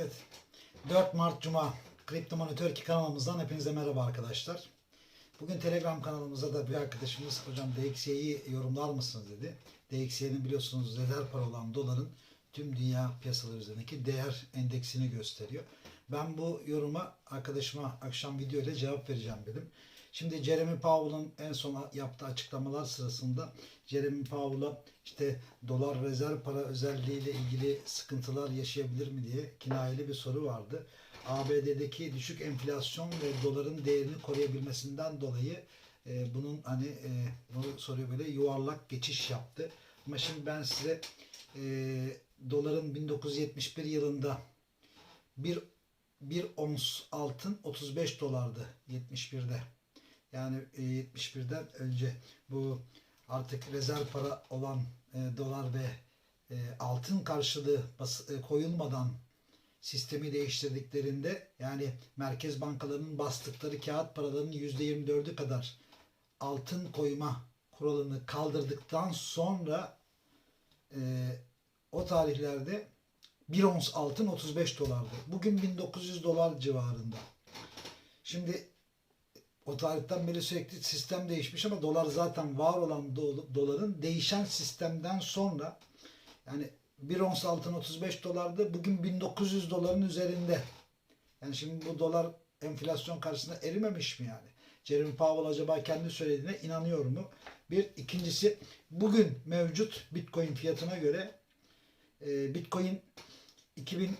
Evet. 4 Mart Cuma Kripto Monitör 2 kanalımızdan hepinize merhaba arkadaşlar. Bugün Telegram kanalımıza da bir arkadaşımız hocam DXY'yi yorumlar mısınız dedi. DXY'nin biliyorsunuz rezerv para olan doların tüm dünya piyasaları üzerindeki değer endeksini gösteriyor. Ben bu yoruma arkadaşıma akşam video ile cevap vereceğim dedim. Şimdi Jeremy Powell'ın en son yaptığı açıklamalar sırasında Jeremy Powell'a işte dolar rezerv para özelliğiyle ilgili sıkıntılar yaşayabilir mi diye kinayeli bir soru vardı. ABD'deki düşük enflasyon ve doların değerini koruyabilmesinden dolayı e, bunun hani e, bu soruyu böyle yuvarlak geçiş yaptı. Ama şimdi ben size e, doların 1971 yılında bir bir ons altın 35 dolardı 71'de. Yani e, 71'den önce bu artık rezerv para olan e, dolar ve e, altın karşılığı bas, e, koyulmadan sistemi değiştirdiklerinde yani merkez bankalarının bastıkları kağıt paralarının %24'ü kadar altın koyma kuralını kaldırdıktan sonra e, o tarihlerde bir ons altın 35 dolardı. Bugün 1900 dolar civarında. Şimdi o tarihten beri sürekli sistem değişmiş ama dolar zaten var olan do- doların değişen sistemden sonra yani bir ons altın 35 dolardı. Bugün 1900 doların üzerinde. Yani şimdi bu dolar enflasyon karşısında erimemiş mi yani? Jeremy Powell acaba kendi söylediğine inanıyor mu? Bir. ikincisi bugün mevcut Bitcoin fiyatına göre e, Bitcoin 2000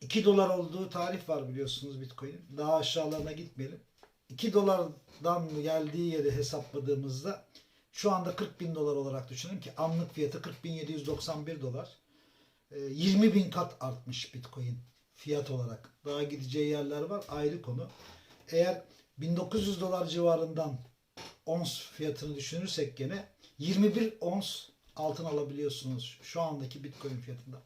2 dolar olduğu tarih var biliyorsunuz Bitcoin'in. Daha aşağılarına gitmeyelim. 2 dolardan geldiği yeri hesapladığımızda şu anda 40 bin dolar olarak düşünün ki anlık fiyatı 40 bin 791 dolar. Ee, 20 bin kat artmış Bitcoin fiyat olarak. Daha gideceği yerler var ayrı konu. Eğer 1900 dolar civarından ons fiyatını düşünürsek gene 21 ons altın alabiliyorsunuz şu andaki Bitcoin fiyatında.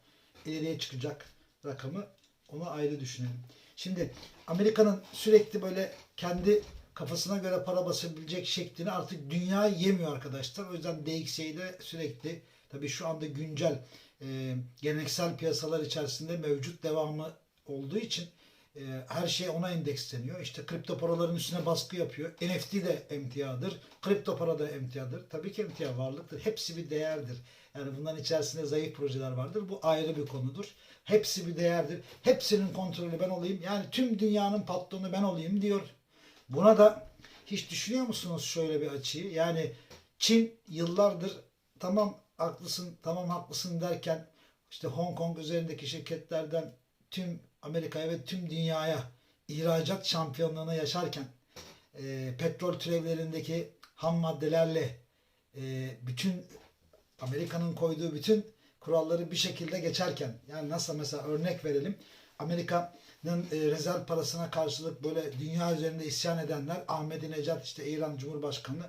İleriye çıkacak rakamı onu ayrı düşünelim. Şimdi Amerika'nın sürekli böyle kendi kafasına göre para basabilecek şeklini artık dünya yemiyor arkadaşlar. O yüzden DXY'de sürekli tabii şu anda güncel e, geleneksel piyasalar içerisinde mevcut devamı olduğu için e, her şey ona endeksleniyor. İşte kripto paraların üstüne baskı yapıyor. NFT de emtiadır. Kripto para da emtiadır. Tabii ki emtia varlıktır. Hepsi bir değerdir. Yani bunların içerisinde zayıf projeler vardır. Bu ayrı bir konudur. Hepsi bir değerdir. Hepsinin kontrolü ben olayım. Yani tüm dünyanın patronu ben olayım diyor. Buna da hiç düşünüyor musunuz şöyle bir açıyı? Yani Çin yıllardır tamam haklısın, tamam haklısın derken işte Hong Kong üzerindeki şirketlerden tüm Amerika'ya ve tüm dünyaya ihracat şampiyonluğunu yaşarken e, petrol türevlerindeki ham maddelerle e, bütün Amerika'nın koyduğu bütün kuralları bir şekilde geçerken yani nasıl mesela örnek verelim. Amerika'nın e, rezerv parasına karşılık böyle dünya üzerinde isyan edenler Ahmedinejad işte İran Cumhurbaşkanı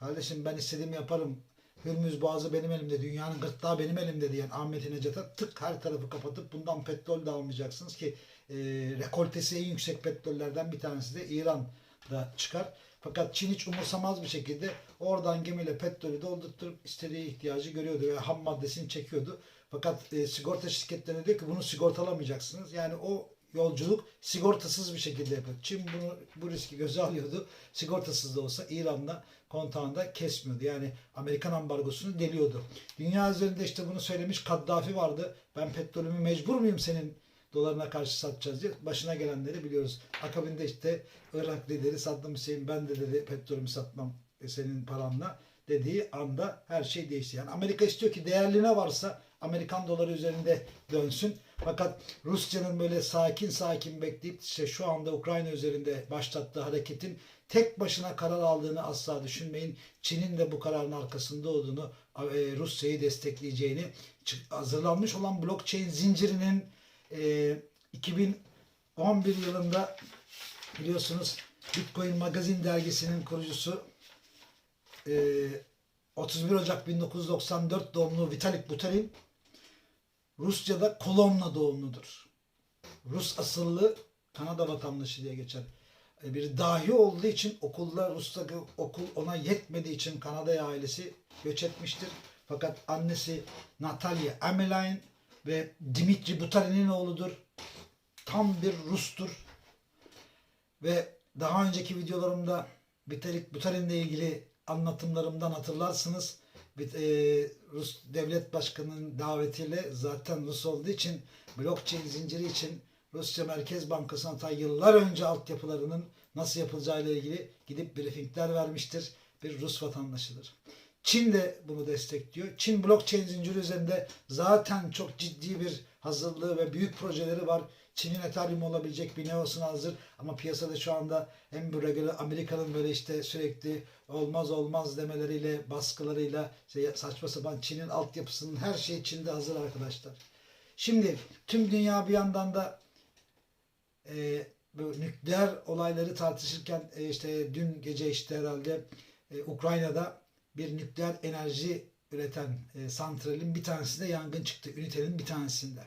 kardeşim ben istediğimi yaparım Hürmüz Boğazı benim elimde, dünyanın gırtlağı benim elimde diyen Ahmedinejad'a tık her tarafı kapatıp bundan petrol de almayacaksınız ki e, rekoltesi en yüksek petrollerden bir tanesi de İran'da çıkar. Fakat Çin hiç umursamaz bir şekilde oradan gemiyle petrolü doldurtup istediği ihtiyacı görüyordu ve ham maddesini çekiyordu. Fakat e, sigorta şirketlerine diyor ki bunu sigortalamayacaksınız. Yani o yolculuk sigortasız bir şekilde yapıyor. Çin bunu bu riski göze alıyordu. Sigortasız da olsa İran'la kontağında kesmiyordu. Yani Amerikan ambargosunu deliyordu. Dünya üzerinde işte bunu söylemiş Kaddafi vardı. Ben petrolümü mecbur muyum senin dolarına karşı satacağız diye başına gelenleri biliyoruz. Akabinde işte Irak lideri Saddam Hüseyin ben de dedi petrolümü satmam e, senin paranla dediği anda her şey değişti. Yani Amerika istiyor ki değerli ne varsa Amerikan doları üzerinde dönsün. Fakat Rusya'nın böyle sakin sakin bekleyip işte şu anda Ukrayna üzerinde başlattığı hareketin tek başına karar aldığını asla düşünmeyin. Çin'in de bu kararın arkasında olduğunu, e, Rusya'yı destekleyeceğini, hazırlanmış olan blockchain zincirinin e, 2011 yılında biliyorsunuz Bitcoin Magazine dergisinin kurucusu e, 31 Ocak 1994 doğumlu Vitalik Buterin Rusya'da Kolomna doğumludur. Rus asıllı Kanada vatandaşı diye geçer. E, Bir dahi olduğu için okulda Rus'taki okul ona yetmediği için Kanada'ya ailesi göç etmiştir. Fakat annesi Natalia Ameline ve Dimitri Butarin'in oğludur. tam bir Rus'tur. Ve daha önceki videolarımda Vitalik Buterin'le ilgili anlatımlarımdan hatırlarsınız. E, Rus devlet başkanının davetiyle zaten Rus olduğu için blockchain zinciri için Rusya Merkez Bankası'na ta yıllar önce altyapılarının nasıl yapılacağıyla ilgili gidip briefingler vermiştir. Bir Rus vatandaşıdır. Çin de bunu destekliyor. Çin blockchain zinciri üzerinde zaten çok ciddi bir hazırlığı ve büyük projeleri var. Çin'in Ethereum olabilecek bir neosuna hazır ama piyasada şu anda bu regüle Amerika'nın böyle işte sürekli olmaz olmaz demeleriyle baskılarıyla şey, saçma sapan Çin'in altyapısının her şeyi Çin'de hazır arkadaşlar. Şimdi tüm dünya bir yandan da e, bu nükleer olayları tartışırken e, işte dün gece işte herhalde e, Ukrayna'da bir nükleer enerji üreten e, santralin bir tanesinde yangın çıktı. Ünitenin bir tanesinde.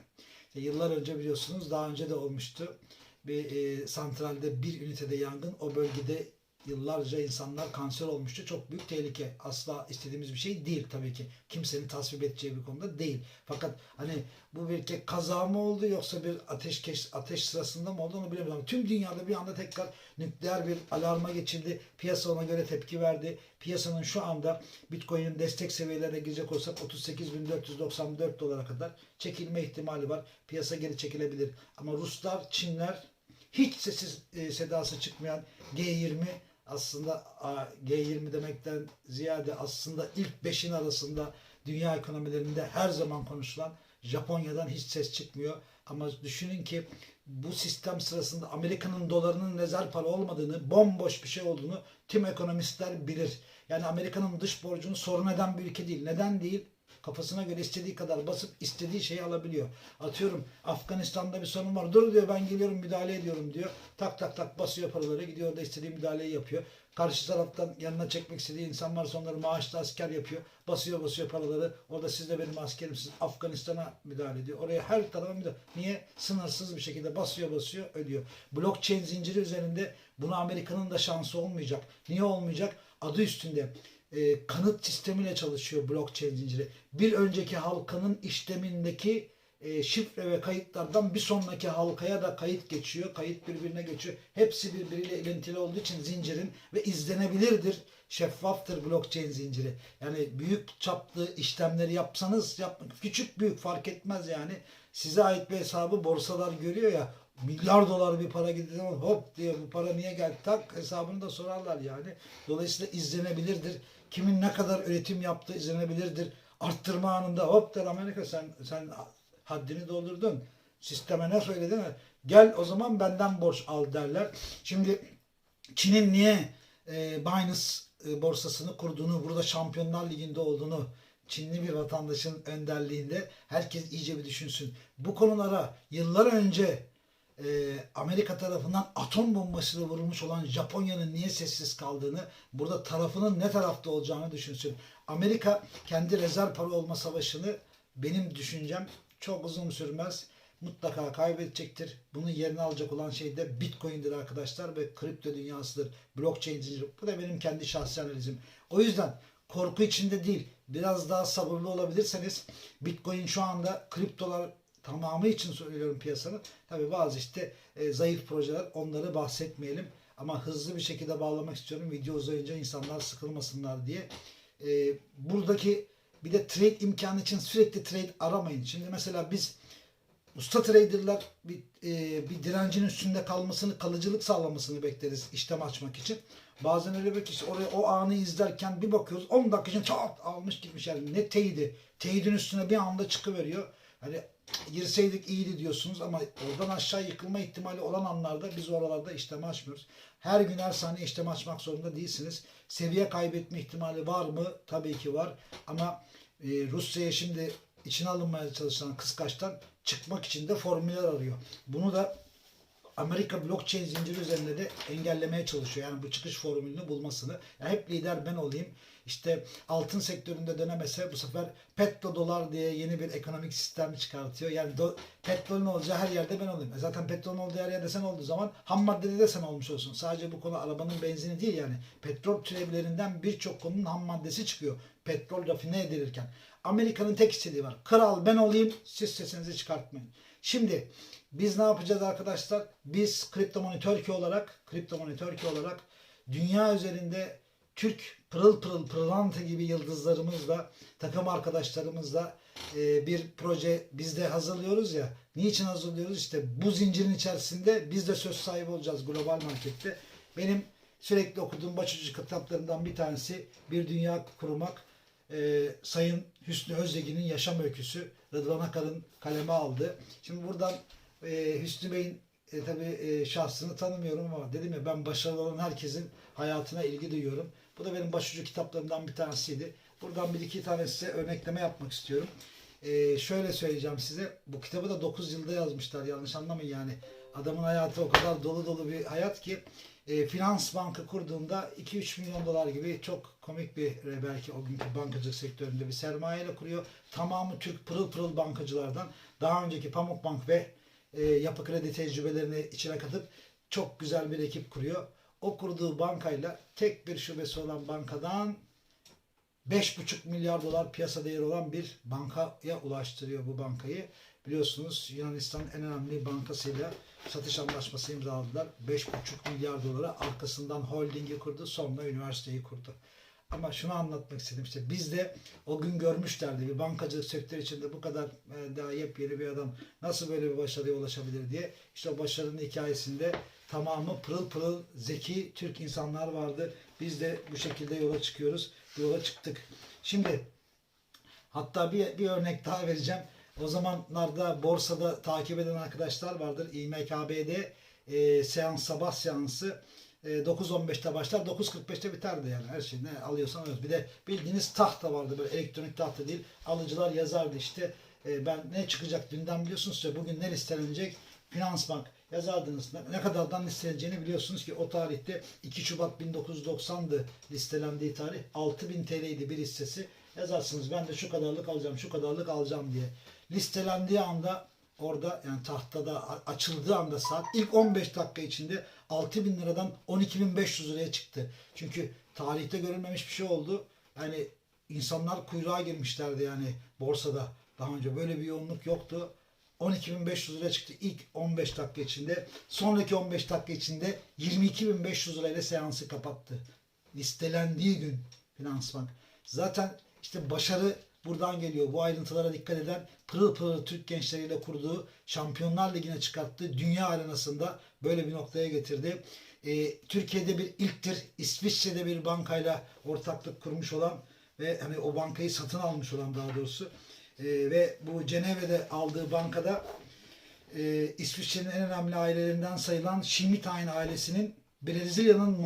İşte yıllar önce biliyorsunuz daha önce de olmuştu. Bir e, santralde bir ünitede yangın o bölgede yıllarca insanlar kanser olmuştu. Çok büyük tehlike. Asla istediğimiz bir şey değil tabii ki. Kimsenin tasvip edeceği bir konuda değil. Fakat hani bu bir kaza mı oldu yoksa bir ateş ateş sırasında mı oldu onu bilemiyorum. Tüm dünyada bir anda tekrar nükleer bir alarma geçildi. Piyasa ona göre tepki verdi. Piyasanın şu anda Bitcoin'in destek seviyelerine girecek olsak 38.494 dolara kadar çekilme ihtimali var. Piyasa geri çekilebilir. Ama Ruslar, Çinler hiç sessiz e, sedası çıkmayan G20 aslında a, G20 demekten ziyade aslında ilk beşin arasında dünya ekonomilerinde her zaman konuşulan Japonya'dan hiç ses çıkmıyor. Ama düşünün ki bu sistem sırasında Amerika'nın dolarının rezerv para olmadığını, bomboş bir şey olduğunu tüm ekonomistler bilir. Yani Amerika'nın dış borcunu sorun eden bir ülke değil. Neden değil? Kafasına göre istediği kadar basıp istediği şeyi alabiliyor. Atıyorum Afganistan'da bir sorun var. Dur diyor ben geliyorum müdahale ediyorum diyor. Tak tak tak basıyor paraları gidiyor da istediği müdahaleyi yapıyor. Karşı taraftan yanına çekmek istediği insan varsa onları maaşlı asker yapıyor. Basıyor basıyor paraları. Orada siz de benim askerimsiniz. Afganistan'a müdahale ediyor. Oraya her tarafa müdahale. Niye? Sınırsız bir şekilde basıyor basıyor ödüyor. Blockchain zinciri üzerinde buna Amerika'nın da şansı olmayacak. Niye olmayacak? Adı üstünde e, kanıt sistemiyle çalışıyor blockchain zinciri. Bir önceki halkanın işlemindeki e, şifre ve kayıtlardan bir sonraki halkaya da kayıt geçiyor. Kayıt birbirine geçiyor. Hepsi birbiriyle ilintili olduğu için zincirin ve izlenebilirdir. Şeffaftır blockchain zinciri. Yani büyük çaplı işlemleri yapsanız yap, küçük büyük fark etmez yani. Size ait bir hesabı borsalar görüyor ya milyar dolar bir para gidiyor zaman hop diye bu para niye geldi tak hesabını da sorarlar yani. Dolayısıyla izlenebilirdir. Kimin ne kadar üretim yaptığı izlenebilirdir. Arttırma anında hop der Amerika sen sen haddini doldurdun. Sisteme ne söyledin? Gel o zaman benden borç al derler. Şimdi Çin'in niye e, Binance e, borsasını kurduğunu, burada Şampiyonlar Ligi'nde olduğunu Çinli bir vatandaşın önderliğinde herkes iyice bir düşünsün. Bu konulara yıllar önce e, Amerika tarafından atom bombasıyla vurulmuş olan Japonya'nın niye sessiz kaldığını, burada tarafının ne tarafta olacağını düşünsün. Amerika kendi rezerv para olma savaşını benim düşüncem çok uzun sürmez. Mutlaka kaybedecektir. Bunun yerini alacak olan şey de Bitcoin'dir arkadaşlar ve kripto dünyasıdır. Blockchain zinciri. Bu da benim kendi şahsi analizim. O yüzden korku içinde değil, biraz daha sabırlı olabilirseniz Bitcoin şu anda kriptolar tamamı için söylüyorum piyasanın. Tabi bazı işte e, zayıf projeler onları bahsetmeyelim. Ama hızlı bir şekilde bağlamak istiyorum. Video uzayınca insanlar sıkılmasınlar diye. E, buradaki bir de trade imkanı için sürekli trade aramayın. Şimdi mesela biz usta traderlar bir, e, bir direncin üstünde kalmasını, kalıcılık sağlamasını bekleriz işlem açmak için. Bazen öyle bir kişi oraya o anı izlerken bir bakıyoruz 10 dakika için çat almış gitmiş yani ne teyidi. Teyidin üstüne bir anda çıkıveriyor. Hani girseydik iyiydi diyorsunuz ama oradan aşağı yıkılma ihtimali olan anlarda biz oralarda işlem açmıyoruz. Her gün her saniye işlem açmak zorunda değilsiniz. Seviye kaybetme ihtimali var mı? Tabii ki var. Ama e, Rusya'ya şimdi içine alınmaya çalışan kıskaçtan çıkmak için de formüller arıyor. Bunu da Amerika blockchain zinciri üzerinde de engellemeye çalışıyor. Yani bu çıkış formülünü bulmasını. Yani hep lider ben olayım. İşte altın sektöründe dönemese bu sefer petrodolar diye yeni bir ekonomik sistem çıkartıyor. Yani do, petrolün olacağı her yerde ben olayım. E zaten petrolün olduğu her yerde sen olduğu zaman ham maddede de sen olmuş olsun. Sadece bu konu arabanın benzini değil yani. Petrol türevlerinden birçok konunun ham maddesi çıkıyor. Petrol rafine edilirken. Amerika'nın tek istediği var. Kral ben olayım siz sesinizi çıkartmayın. Şimdi biz ne yapacağız arkadaşlar? Biz Kripto Money Türkiye olarak, Kripto Money Türkiye olarak dünya üzerinde Türk pırıl pırıl pırlanta gibi yıldızlarımızla, takım arkadaşlarımızla e, bir proje biz de hazırlıyoruz ya. Niçin hazırlıyoruz? İşte bu zincirin içerisinde biz de söz sahibi olacağız global markette. Benim sürekli okuduğum başucu kitaplarından bir tanesi Bir Dünya Kurmak. E, Sayın Hüsnü Özdegi'nin yaşam öyküsü Rıdvan Akar'ın kaleme aldı. Şimdi buradan e, Hüsnü Bey'in e, tabii e, şahsını tanımıyorum ama dedim ya ben başarılı olan herkesin hayatına ilgi duyuyorum. Bu da benim başucu kitaplarımdan bir tanesiydi. Buradan bir iki tane size örnekleme yapmak istiyorum. E, şöyle söyleyeceğim size. Bu kitabı da 9 yılda yazmışlar yanlış anlamayın yani. Adamın hayatı o kadar dolu dolu bir hayat ki e, finans bankı kurduğunda 2-3 milyon dolar gibi çok komik bir e, belki o günkü bankacılık sektöründe bir sermayeyle kuruyor. Tamamı Türk pırıl pırıl bankacılardan daha önceki Pamukbank ve e, Yapı Kredi tecrübelerini içine katıp çok güzel bir ekip kuruyor. O kurduğu bankayla tek bir şubesi olan bankadan 5,5 milyar dolar piyasa değeri olan bir bankaya ulaştırıyor bu bankayı. Biliyorsunuz Yunanistan en önemli bankasıyla satış anlaşması imzaladılar. 5,5 milyar dolara arkasından holdingi kurdu. Sonra üniversiteyi kurdu. Ama şunu anlatmak istedim işte biz de o gün görmüşlerdi bir bankacılık sektörü içinde bu kadar e, daha yepyeni bir adam nasıl böyle bir başarıya ulaşabilir diye. İşte o başarının hikayesinde tamamı pırıl pırıl zeki Türk insanlar vardı. Biz de bu şekilde yola çıkıyoruz. Yola çıktık. Şimdi hatta bir, bir örnek daha vereceğim. O zamanlarda borsada takip eden arkadaşlar vardır. İMKB'de e, seans sabah seansı e, 9.15'te başlar 9.45'te biterdi yani her şey ne alıyorsan alıyorsun. Bir de bildiğiniz tahta vardı böyle elektronik tahta değil. Alıcılar yazardı işte e, ben ne çıkacak dünden biliyorsunuz işte bugün ne listelenecek Finansbank yazardınız. Ne- kadardan listeleneceğini biliyorsunuz ki o tarihte 2 Şubat 1990'dı listelendiği tarih. 6000 TL'ydi bir hissesi. Yazarsınız ben de şu kadarlık alacağım, şu kadarlık alacağım diye. Listelendiği anda orada yani tahtada açıldığı anda saat ilk 15 dakika içinde 6000 liradan 12500 liraya çıktı. Çünkü tarihte görülmemiş bir şey oldu. Yani insanlar kuyruğa girmişlerdi yani borsada. Daha önce böyle bir yoğunluk yoktu. 12.500 liraya çıktı ilk 15 dakika içinde. Sonraki 15 dakika içinde 22.500 lirayla seansı kapattı. Listelendiği gün Finansbank. Zaten işte başarı buradan geliyor. Bu ayrıntılara dikkat eden pırıl pırıl Türk gençleriyle kurduğu Şampiyonlar Ligi'ne çıkarttı. Dünya arenasında böyle bir noktaya getirdi. Ee, Türkiye'de bir ilktir. İsviçre'de bir bankayla ortaklık kurmuş olan ve hani o bankayı satın almış olan daha doğrusu Ee, ve bu Cenevre'de aldığı bankada e, İsviçre'nin en önemli ailelerinden sayılan Schmidheim ailesinin Brezilya'nın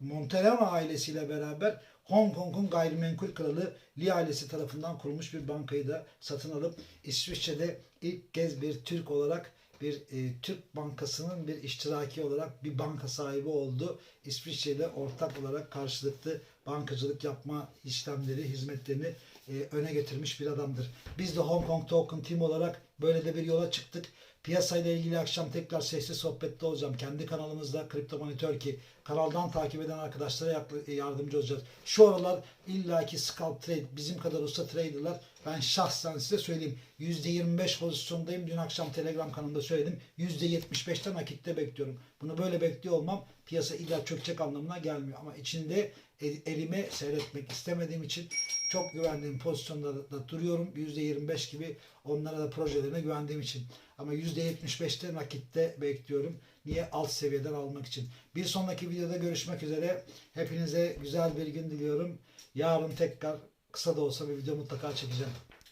Monterano ailesiyle beraber Hong Kong'un gayrimenkul kralı Lee ailesi tarafından kurulmuş bir bankayı da satın alıp İsviçre'de ilk kez bir Türk olarak bir e, Türk bankasının bir iştiraki olarak bir banka sahibi oldu. İsviçre ile ortak olarak karşılıklı bankacılık yapma işlemleri, hizmetlerini e, öne getirmiş bir adamdır. Biz de Hong Kong Token Team olarak böyle de bir yola çıktık. Piyasayla ilgili akşam tekrar sesli sohbette olacağım. Kendi kanalımızda Crypto Money Turkey. Kanaldan takip eden arkadaşlara yakla- yardımcı olacağız. Şu aralar illaki scalp trade, bizim kadar usta traderlar. Ben şahsen size söyleyeyim. %25 pozisyondayım. Dün akşam Telegram kanalında söyledim. %75'ten nakitte bekliyorum. Bunu böyle bekliyor olmam piyasa illa çökecek anlamına gelmiyor. Ama içinde el- elime seyretmek istemediğim için çok güvendiğim pozisyonda da, da duruyorum. %25 gibi onlara da projelerine güvendiğim için. Ama %75'te nakitte bekliyorum. Niye? Alt seviyeden almak için. Bir sonraki videoda görüşmek üzere. Hepinize güzel bir gün diliyorum. Yarın tekrar kısa da olsa bir video mutlaka çekeceğim.